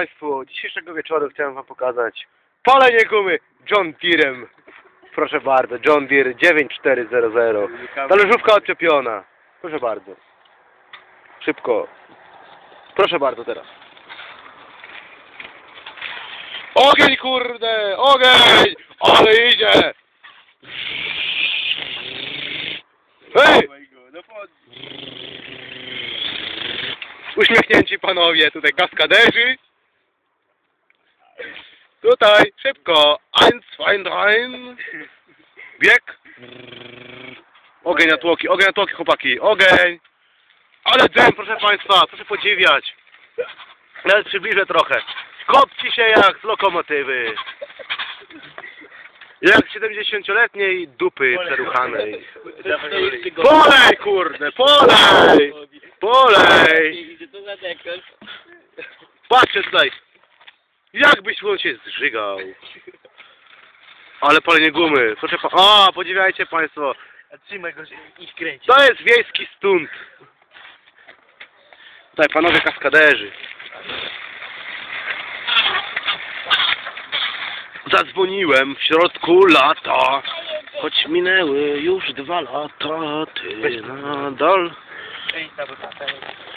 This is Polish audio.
Państwu, dzisiejszego wieczoru chciałem Wam pokazać palenie gumy John Deerem. Proszę bardzo, John Deere 9400. Talerzówka odczepiona. Proszę bardzo. Szybko. Proszę bardzo teraz. Ogień kurde! Ogień! Ale idzie! Hej! Uśmiechnięci panowie, tutaj kaskaderzy. Tutaj, szybko. Eins, zwei, drei. Bieg. Ogień na tłoki, ogień na tłoki, chłopaki. Ogień. Ale dym, proszę państwa, proszę podziwiać. Nawet przybliżę trochę. Kopci się jak z lokomotywy. Jak 70-letniej dupy przeruchanej. Polej, kurde, polej! Polej! Patrzcie tutaj. Jakbyś on się zżygał. Ale palenie gumy. Proszę pa... O, podziwiajcie państwo. A trzymaj go i kręci. To jest wiejski stunt. Tutaj panowie kaskaderzy. Zadzwoniłem w środku lata. Choć minęły już dwa lata, ty nadal